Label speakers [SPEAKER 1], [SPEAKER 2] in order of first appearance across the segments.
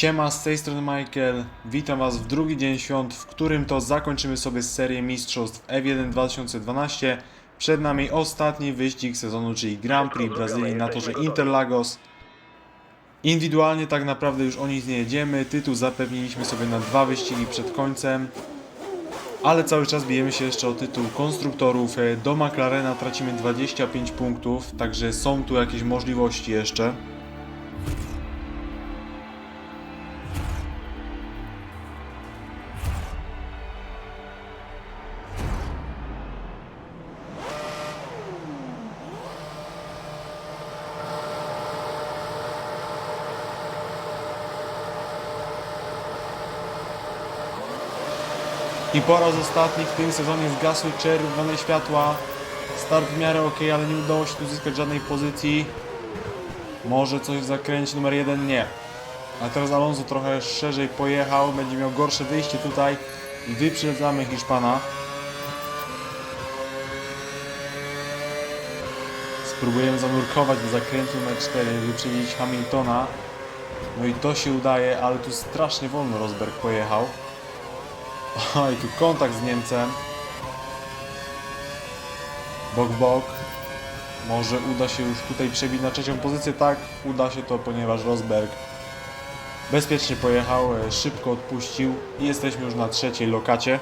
[SPEAKER 1] Siema, z tej strony Michael. Witam Was w drugi dzień świąt, w którym to zakończymy sobie serię mistrzostw F1 2012. Przed nami ostatni wyścig sezonu, czyli Grand Prix Brazylii na torze Interlagos. Indywidualnie tak naprawdę już o nic nie jedziemy. Tytuł zapewniliśmy sobie na dwa wyścigi przed końcem. Ale cały czas bijemy się jeszcze o tytuł konstruktorów. E, Do McLarena tracimy 25 punktów, także są tu jakieś możliwości jeszcze. I po raz ostatni w tym sezonie zgasły czerwone światła. Start w miarę ok, ale nie udało się tu zyskać żadnej pozycji. Może coś w zakręcie numer jeden? Nie. A teraz Alonso trochę szerzej pojechał, będzie miał gorsze wyjście tutaj i wyprzedzamy Hiszpana. Spróbujemy zanurkować do zakrętu numer 4, wyprzedzić Hamiltona. No i to się udaje, ale tu strasznie wolno Rosberg pojechał. Oj, tu kontakt z Niemcem. Bok bok. Może uda się już tutaj przebić na trzecią pozycję. Tak, uda się to, ponieważ Rosberg bezpiecznie pojechał, e, szybko odpuścił i jesteśmy już na trzeciej lokacie.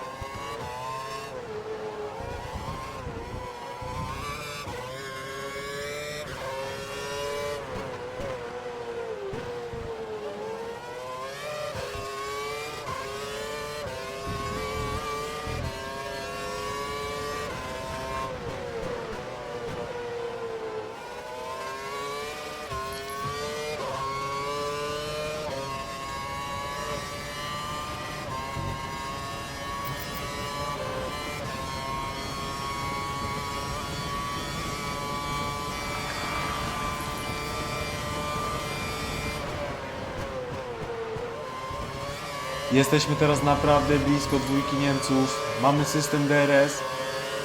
[SPEAKER 1] Jesteśmy teraz naprawdę blisko dwójki Niemców. Mamy system DRS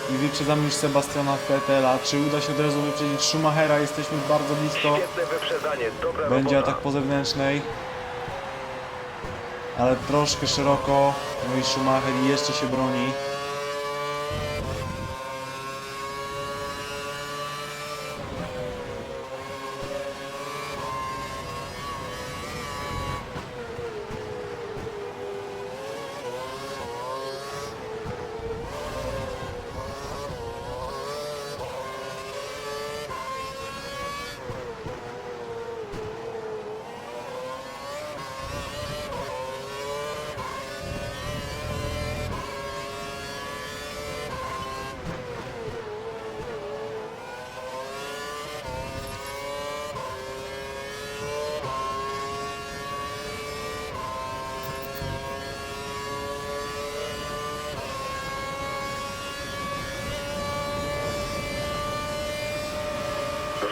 [SPEAKER 1] i wyprzedzamy już Sebastiana Vettela. Czy uda się od razu wyprzedzić Schumachera? Jesteśmy bardzo blisko. Będzie atak po zewnętrznej. Ale troszkę szeroko. No i Schumacher jeszcze się broni.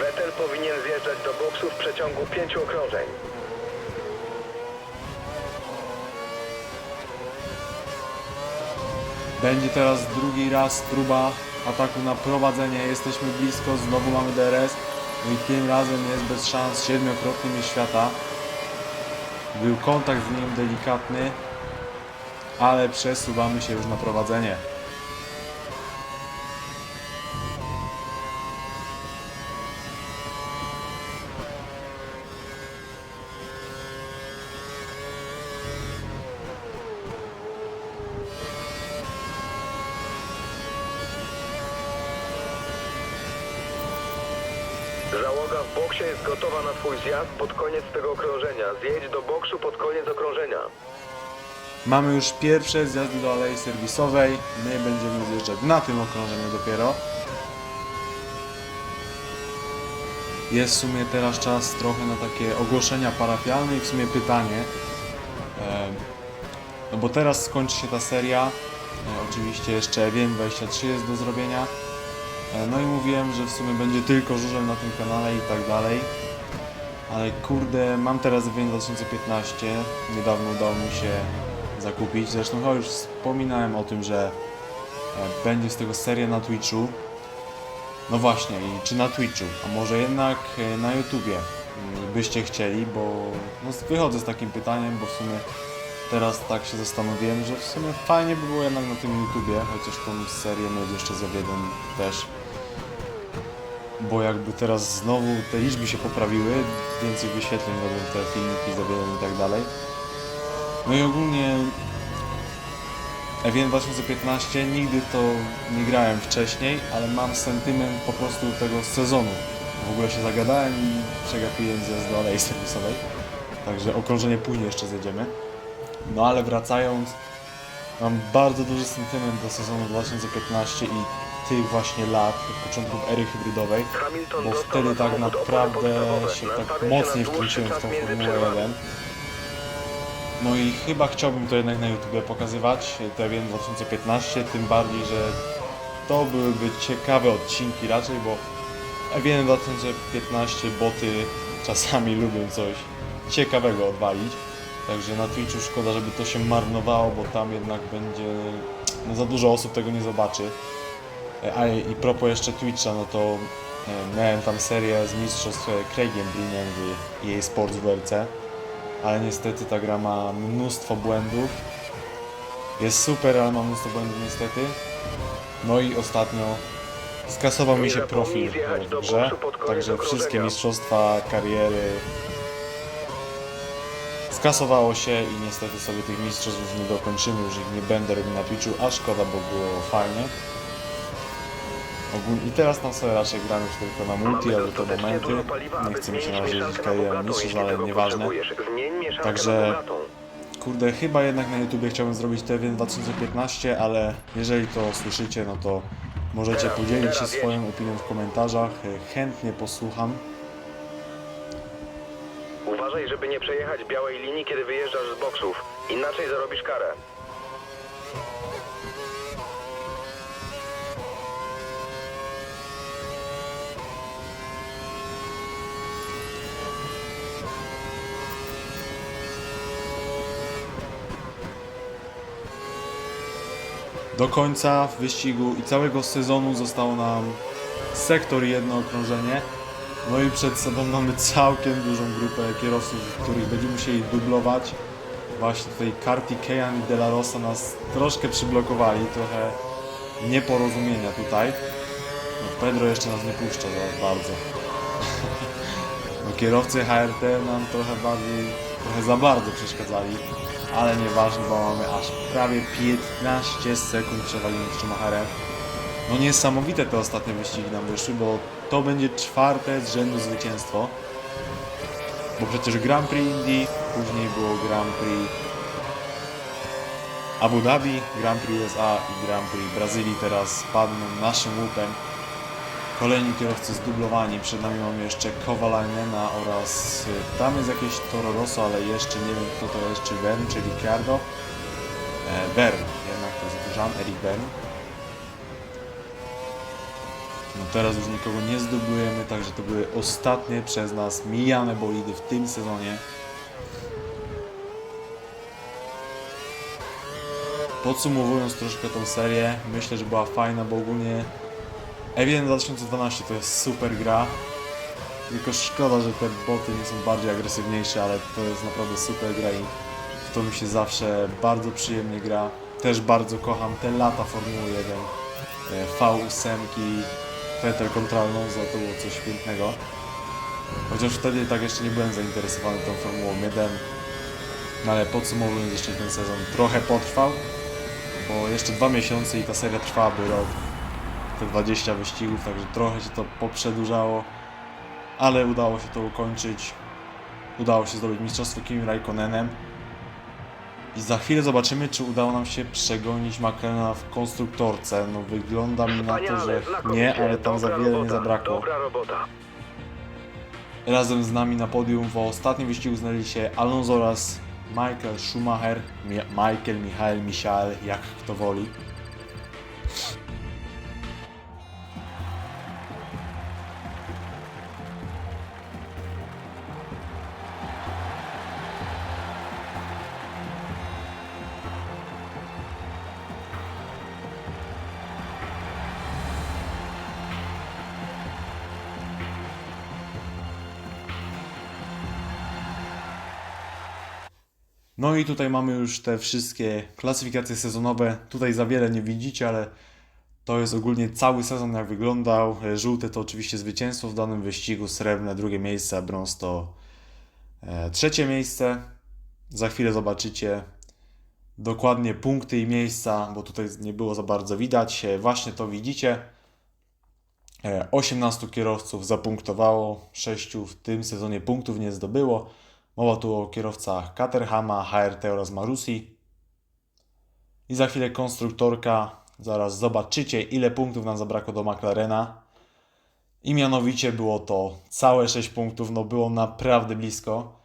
[SPEAKER 2] Vettel powinien zjeżdżać do boksu w przeciągu pięciu okrążeń.
[SPEAKER 1] Będzie teraz drugi raz próba ataku na prowadzenie. Jesteśmy blisko, znowu mamy DRS. No i tym razem jest bez szans siedmiokrotny mistrz świata. Był kontakt z nim delikatny, ale przesuwamy się już na prowadzenie.
[SPEAKER 2] Załoga w boksie jest gotowa na twój zjazd pod koniec tego okrążenia. Zjedź do boksu pod koniec okrążenia.
[SPEAKER 1] Mamy już pierwsze zjazdy do alei serwisowej. My będziemy zjeżdżać na tym okrążeniu dopiero. Jest w sumie teraz czas trochę na takie ogłoszenia parafialne i w sumie pytanie. No bo teraz skończy się ta seria. E, Oczywiście jeszcze wiem 23 jest do zrobienia. E, No i mówiłem, że w sumie będzie tylko żużel na tym kanale i tak dalej. Ale kurde, mam teraz Wien 2015. Niedawno udało mi się zakupić. Zresztą chyba już wspominałem o tym, że e, będzie z tego seria na Twitchu. No właśnie, czy na Twitchu, a może jednak e, na YouTubie. mm, byście chcieli, bo no, wychodzę z takim pytaniem, bo w sumie teraz tak się zastanowiłem, że w sumie fajnie by było jednak na tym YouTubie, chociaż tą serię mieć jeszcze z jeden też. Bo jakby teraz znowu te liczby się poprawiły, więcej wyświetleń robią te filmiki z jeden i tak dalej. No i ogólnie Evian 2015 nigdy to nie grałem wcześniej, ale mam sentyment po prostu tego sezonu. W ogóle się zagadałem i przegapiłem ze alei serwisowej. Także okrążenie później jeszcze zjedziemy. No ale wracając, mam bardzo duży sentyment do sezonu 2015 i tych właśnie lat, początków ery hybrydowej, bo wtedy tak naprawdę się tak mocniej wkręciłem w tą Formułę
[SPEAKER 2] przerwami.
[SPEAKER 1] 1. No i chyba chciałbym to jednak na YouTube pokazywać, TVN 2015, tym bardziej, że to byłyby ciekawe odcinki raczej, bo EWN 2015 boty czasami lubią coś ciekawego odwalić. Także na Twitchu szkoda, żeby to się marnowało, bo tam jednak będzie no za dużo osób tego nie zobaczy. A i propos jeszcze Twitcha, no to e, miałem tam serię z mistrzostw e, Craigiem Brinem w jej Sports WRC, ale niestety ta gra ma mnóstwo błędów. Jest super, ale ma mnóstwo błędów niestety. No i ostatnio skasował mi się profil w grze, także wszystkie mistrzostwa, kariery skasowało się i niestety sobie tych mistrzostw już nie dokończymy, już ich nie będę robił na Twitchu, a szkoda, bo było fajnie. Ogólnie, I teraz tam sobie raczej gram już tylko na multi, ale to momenty. Nie chcę mi się na razie jeździć karierą mistrzostw, ale nieważne. Także- Kurde, chyba jednak na YouTubie chciałbym zrobić TVN 2015, ale jeżeli to słyszycie, no to możecie podzielić się swoją opinią w komentarzach. E, Chętnie posłucham.
[SPEAKER 2] Uważaj, żeby nie przejechać białej linii, kiedy wyjeżdżasz z boksów. Inaczej zarobisz karę.
[SPEAKER 1] Do końca wyścigu i całego sezonu zostało nam sektor jedno okrążenie. No i przed sobą mamy całkiem dużą grupę kierowców, których będziemy musieli dublować. Właśnie tutaj Carti, Kejan i De La Rosa nas troszkę przyblokowali, trochę nieporozumienia tutaj. No Pedro jeszcze nas nie puszcza za bardzo. No kierowcy HRT nam trochę bardziej, trochę za bardzo przeszkadzali, ale nieważne, bo mamy aż prawie 15 sekund przewagi nad Schumacherem. No niesamowite te ostatnie wyścigi nam wyszły, bo to będzie czwarte z rzędu zwycięstwo. Bo przecież Grand Prix Indy, później było Grand Prix Abu Dhabi, Grand Prix USA i Grand Prix Brazylii teraz padną naszym łupem. Kolejni kierowcy zdublowani, przed nami mamy jeszcze Kowalainena oraz y, tam jest jakieś Toro Rosso, ale jeszcze nie wiem kto to jest, czy Bern, czy Ricciardo. E, Bern, jednak to jest Jean-Eric Bern. No teraz już nikogo nie zdublujemy, także to były ostatnie przez nas mijane bolidy w tym sezonie. Podsumowując troszkę tą serię, myślę, że była fajna, bo ogólnie Evident 2012 to jest super gra. Tylko szkoda, że te boty nie są bardziej agresywniejsze, ale to jest naprawdę super gra i w to mi się zawsze bardzo przyjemnie gra. Też bardzo kocham te lata Formuły 1. e, V8, Vettel kontra Alonso, to było coś pięknego. Chociaż wtedy tak jeszcze nie byłem zainteresowany tą Formułą 1. No ale podsumowując jeszcze ten sezon trochę potrwał, bo jeszcze dwa miesiące i ta seria trwałaby rok te 20 wyścigów, także trochę się to poprzedłużało, ale udało się to ukończyć. Udało się zdobyć mistrzostwo Kimi Raikkonenem. I za chwilę zobaczymy, czy udało nam się przegonić McLarena w konstruktorce. No wygląda mi na to, że nie, ale tam za wiele nie zabrakło. Razem z nami na podium w ostatnim wyścigu znaleźli się Alonso oraz Michael Schumacher, Mi- Michael, Michael, Michael, jak kto woli. No i tutaj mamy już te wszystkie klasyfikacje sezonowe. Tutaj za wiele nie widzicie, ale to jest ogólnie cały sezon jak wyglądał. E, Żółte to oczywiście zwycięstwo w danym wyścigu, srebrne drugie miejsce, a brąz to e, trzecie miejsce. Za chwilę zobaczycie dokładnie punkty i miejsca, bo tutaj nie było za bardzo widać. E, Właśnie to widzicie. E, 18 kierowców zapunktowało, 6 w tym sezonie punktów nie zdobyło. Mowa tu o kierowcach Caterhama, HRT oraz Marusi. I za chwilę konstruktorka. Zaraz zobaczycie, ile punktów nam zabrakło do McLarena. I mianowicie było to całe 6 punktów. No było naprawdę blisko.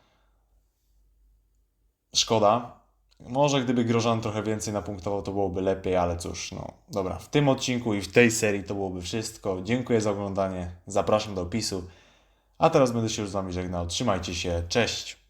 [SPEAKER 1] Szkoda. Może gdyby Grożan trochę więcej napunktował, to byłoby lepiej, ale cóż, no dobra. W tym odcinku i w tej serii to byłoby wszystko. Dziękuję za oglądanie. Zapraszam do opisu. A teraz będę się już z Wami żegnał. Trzymajcie się. Cześć.